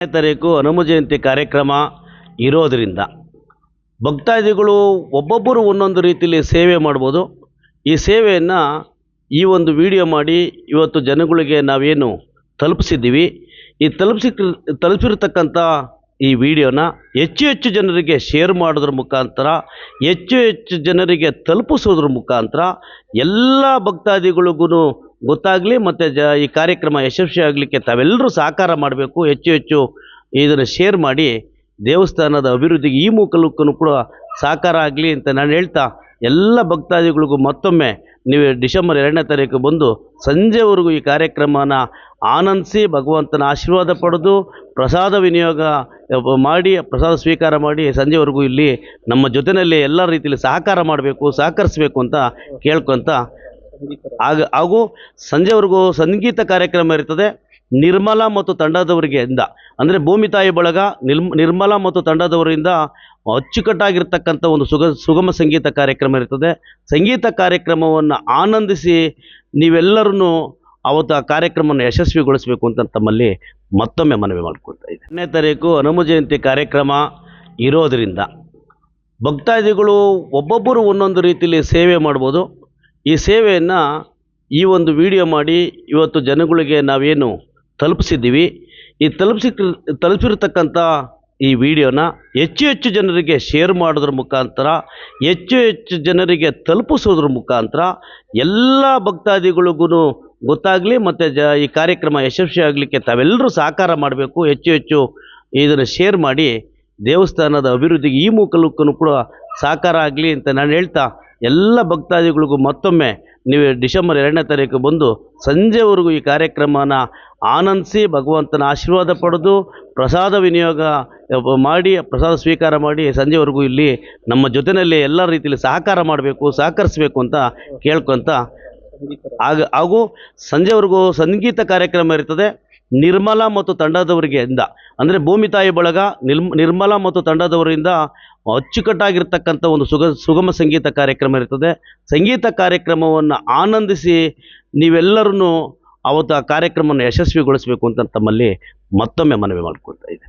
ತಾರೀಕು ಹನುಮ ಜಯಂತಿ ಕಾರ್ಯಕ್ರಮ ಇರೋದರಿಂದ ಭಕ್ತಾದಿಗಳು ಒಬ್ಬೊಬ್ಬರು ಒಂದೊಂದು ರೀತಿಯಲ್ಲಿ ಸೇವೆ ಮಾಡ್ಬೋದು. ಈ ಸೇವೆಯನ್ನು ಈ ಒಂದು ವಿಡಿಯೋ ಮಾಡಿ ಇವತ್ತು ಜನಗಳಿಗೆ ನಾವೇನು ತಲುಪಿಸಿದ್ದೀವಿ. ಈ ತಲುಪಿಸಿ ತಲುಪಿರ್ತಕ್ಕಂಥ ಈ ವಿಡಿಯೋನ ಹೆಚ್ಚು ಹೆಚ್ಚು ಜನರಿಗೆ ಶೇರ್ ಮಾಡೋದ್ರ ಮುಖಾಂತರ, ಹೆಚ್ಚು ಹೆಚ್ಚು ಜನರಿಗೆ ತಲುಪಿಸೋದ್ರ ಮುಖಾಂತರ ಎಲ್ಲ ಭಕ್ತಾದಿಗಳಿಗೂ ಗೊತ್ತಾಗಲಿ ಮತ್ತು ಜ, ಈ ಕಾರ್ಯಕ್ರಮ ಯಶಸ್ವಿ ಆಗಲಿಕ್ಕೆ ತಾವೆಲ್ಲರೂ ಸಹಕಾರ ಮಾಡಬೇಕು, ಹೆಚ್ಚು ಹೆಚ್ಚು ಇದನ್ನು ಶೇರ್ ಮಾಡಿ, ದೇವಸ್ಥಾನದ ಅಭಿವೃದ್ಧಿಗೆ ಈ ಮೂಲಕನೂ ಕೂಡ ಸಹಕಾರ ಆಗಲಿ ಅಂತ ನಾನು ಹೇಳ್ತಾ, ಎಲ್ಲ ಭಕ್ತಾದಿಗಳಿಗೂ ಮತ್ತೊಮ್ಮೆ ನೀವು ಡಿಸೆಂಬರ್ ಎರಡನೇ ತಾರೀಕು ಬಂದು ಸಂಜೆವರೆಗೂ ಈ ಕಾರ್ಯಕ್ರಮನ ಆನಂದಿಸಿ, ಭಗವಂತನ ಆಶೀರ್ವಾದ ಪಡೆದು, ಪ್ರಸಾದ ವಿನಿಯೋಗ ಮಾಡಿ, ಪ್ರಸಾದ ಸ್ವೀಕಾರ ಮಾಡಿ, ಸಂಜೆವರೆಗೂ ಇಲ್ಲಿ ನಮ್ಮ ಜೊತೆಯಲ್ಲಿ ಎಲ್ಲ ರೀತಿಯಲ್ಲಿ ಸಹಕಾರ ಮಾಡಬೇಕು, ಸಹಕರಿಸಬೇಕು ಅಂತ ಕೇಳ್ಕೊತ ಆಗ, ಹಾಗೂ ಸಂಜೆವರೆಗೂ ಸಂಗೀತ ಕಾರ್ಯಕ್ರಮ ಇರ್ತದೆ. ನಿರ್ಮಲ ಮತ್ತು ತಂಡದವರಿಗೆ ಇಂದ ಅಂದರೆ ಭೂಮಿ ತಾಯಿ ಬಳಗ ನಿಲ್ ನಿರ್ಮಲಾ ಮತ್ತು ತಂಡದವರಿಂದ ಅಚ್ಚುಕಟ್ಟಾಗಿರ್ತಕ್ಕಂಥ ಒಂದು ಸುಗ, ಸುಗಮ ಸಂಗೀತ ಕಾರ್ಯಕ್ರಮ ಇರ್ತದೆ. ಸಂಗೀತ ಕಾರ್ಯಕ್ರಮವನ್ನು ಆನಂದಿಸಿ ನೀವೆಲ್ಲರೂ ಅವತ್ತು ಆ ಕಾರ್ಯಕ್ರಮವನ್ನು ಯಶಸ್ವಿಗೊಳಿಸಬೇಕು ಅಂತ ತಮ್ಮಲ್ಲಿ ಮತ್ತೊಮ್ಮೆ ಮನವಿ ಮಾಡ್ಕೊಳ್ತಾ ಇದ್ದೆ ಹತ್ತನೇ ತಾರೀಕು ಹನುಮ ಜಯಂತಿ ಕಾರ್ಯಕ್ರಮ ಇರೋದರಿಂದ ಭಕ್ತಾದಿಗಳು ಒಬ್ಬೊಬ್ಬರು ಒಂದೊಂದು ರೀತಿಯಲ್ಲಿ ಸೇವೆ ಮಾಡ್ಬೋದು. ಈ ಸೇವೆಯನ್ನು ಈ ಒಂದು ವಿಡಿಯೋ ಮಾಡಿ ಇವತ್ತು ಜನಗಳಿಗೆ ನಾವೇನು ತಲುಪಿಸಿದ್ದೀವಿ. ಈ ತಲುಪಿಸಿ, ತಲುಪಿರ್ತಕ್ಕಂಥ ಈ ವಿಡಿಯೋನ ಹೆಚ್ಚು ಹೆಚ್ಚು ಜನರಿಗೆ ಶೇರ್ ಮಾಡೋದ್ರ ಮುಖಾಂತರ, ಹೆಚ್ಚು ಹೆಚ್ಚು ಜನರಿಗೆ ತಲುಪಿಸೋದ್ರ ಮುಖಾಂತರ ಎಲ್ಲ ಭಕ್ತಾದಿಗಳಿಗೂ ಗೊತ್ತಾಗಲಿ ಮತ್ತು ಜ, ಈ ಕಾರ್ಯಕ್ರಮ ಯಶಸ್ವಿ ಆಗಲಿಕ್ಕೆ ತಾವೆಲ್ಲರೂ ಸಹಕಾರ ಮಾಡಬೇಕು. ಹೆಚ್ಚು ಹೆಚ್ಚು ಇದನ್ನು ಶೇರ್ ಮಾಡಿ ದೇವಸ್ಥಾನದ ಅಭಿವೃದ್ಧಿಗೆ ಈ ಮೂಕಲುಕ್ಕೂ ಕೂಡ ಸಹಕಾರ ಆಗಲಿ ಅಂತ ನಾನು ಹೇಳ್ತಾ ಎಲ್ಲ ಭಕ್ತಾದಿಗಳಿಗೂ ಮತ್ತೊಮ್ಮೆ ನೀವು ಡಿಸೆಂಬರ್ ಎರಡನೇ ತಾರೀಕು ಬಂದು ಸಂಜೆವರೆಗೂ ಈ ಕಾರ್ಯಕ್ರಮನ ಆನಂದಿಸಿ ಭಗವಂತನ ಆಶೀರ್ವಾದ ಪಡೆದು ಪ್ರಸಾದ ವಿನಿಯೋಗ ಮಾಡಿ, ಪ್ರಸಾದ ಸ್ವೀಕಾರ ಮಾಡಿ ಸಂಜೆವರೆಗೂ ಇಲ್ಲಿ ನಮ್ಮ ಜೊತೆಯಲ್ಲಿ ಎಲ್ಲ ರೀತಿಯಲ್ಲಿ ಸಹಕಾರ ಮಾಡಬೇಕು, ಸಹಕರಿಸಬೇಕು ಅಂತ ಕೇಳ್ಕೊತ ಆಗ, ಹಾಗೂ ಸಂಜೆವರೆಗೂ ಸಂಗೀತ ಕಾರ್ಯಕ್ರಮ ಇರ್ತದೆ. ನಿರ್ಮಲಾ ಮತ್ತು ತಂಡದವರಿಗೆ ಇಂದ ಅಂದರೆ ಭೂಮಿ ತಾಯಿ ಬಳಗ ನಿಲ್ ನಿರ್ಮಲಾ ಮತ್ತು ತಂಡದವರಿಂದ ಅಚ್ಚುಕಟ್ಟಾಗಿರ್ತಕ್ಕಂಥ ಒಂದು ಸುಗ, ಸುಗಮ ಸಂಗೀತ ಕಾರ್ಯಕ್ರಮ ಇರ್ತದೆ. ಸಂಗೀತ ಕಾರ್ಯಕ್ರಮವನ್ನು ಆನಂದಿಸಿ ನೀವೆಲ್ಲರೂ ಅವತ್ತು ಆ ಕಾರ್ಯಕ್ರಮವನ್ನು ಯಶಸ್ವಿಗೊಳಿಸಬೇಕು ಅಂತ ತಮ್ಮಲ್ಲಿ ಮತ್ತೊಮ್ಮೆ ಮನವಿ ಮಾಡಿಕೊಳ್ತಾ ಇದ್ದೆ